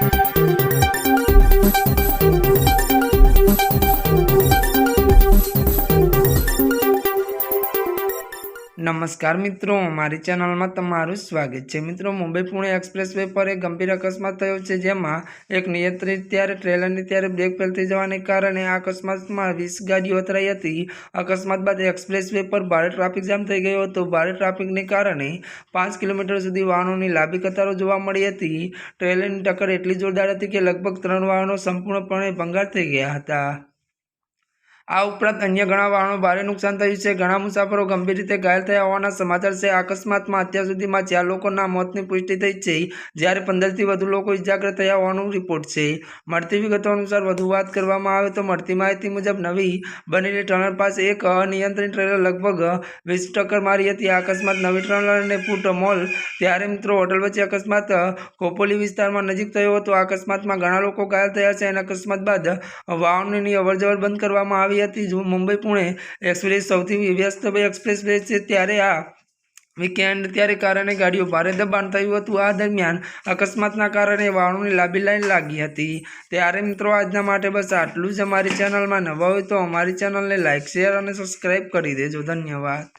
Thank you. નમસ્કાર મિત્રો, મારી ચેનલમાં તમારું સ્વાગત છે. મિત્રો, મુંબઈ પુણે એક્સપ્રેસ વે પર એક ગંભીર અકસ્માત થયો છે, જેમાં એક નિયંત્રિત ત્યારે ટ્રેલરની ત્યારે બ્રેક ફેલ થઈ જવાને કારણે આ અકસ્માતમાં વીસ ગાડીઓ અથડાઈ હતી. અકસ્માત બાદ એક્સપ્રેસ વે પર ભારે ટ્રાફિક જામ થઈ ગયો હતો. ભારે ટ્રાફિકને કારણે પાંચ કિલોમીટર સુધી વાહનોની લાંબી કતારો જોવા મળી હતી. ટ્રેલરની ટક્કર એટલી જોરદાર હતી કે લગભગ ત્રણ વાહનો સંપૂર્ણપણે ભંગાર થઈ ગયા હતા. આ ઉપરાંત અન્ય ઘણા વાહનો ભારે નુકસાન થયું છે. ઘણા મુસાફરો ગંભીર રીતે ઘાયલ થયા હોવાના સમાચાર છે. અકસ્માતમાં અત્યાર સુધીમાં ચાર લોકોના મોતની પુષ્ટિ થઈ છે, જ્યારે પંદરથી વધુ લોકો ઇજાગ્રસ્ત થયા હોવાનું રિપોર્ટ છે. મળતી વિગતો અનુસાર વધુ વાત કરવામાં આવે તો મળતી માહિતી મુજબ નવી બનેલી ટનલ પાસે એક અનિયંત્રિત ટ્રેલર લગભગ વીસ ટક્કર મારી હતી. અકસ્માત નવી ટનલ અને ફૂટ મોલ ત્યારે મિત્રો હોટલ વચ્ચે અકસ્માત કોપોલી વિસ્તારમાં નજીક થયો હતો. અકસ્માતમાં ઘણા લોકો ઘાયલ થયા છે અને અકસ્માત બાદ વાહનોની અવરજવર બંધ કરવામાં આવી જો મુંબઈ પુણે એક્સપ્રેસ સૌથી વ્યસ્ત એક્સપ્રેસ વે છે. ત્યારે આ વીકેન્ડ ત્યારે કારણે ગાડીઓ ભારે દબાણ થયું હતું. આ દરમિયાન અકસ્માતના કારણે વાળોની લાંબી લાઈન લાગી હતી. ત્યારે મિત્રો, આજના માટે બસ આટલું જ. અમારી ચેનલમાં નવા હોય તો અમારી ચેનલને લાઇક શેર અને સબસ્ક્રાઈબ કરી દેજો. ધન્યવાદ.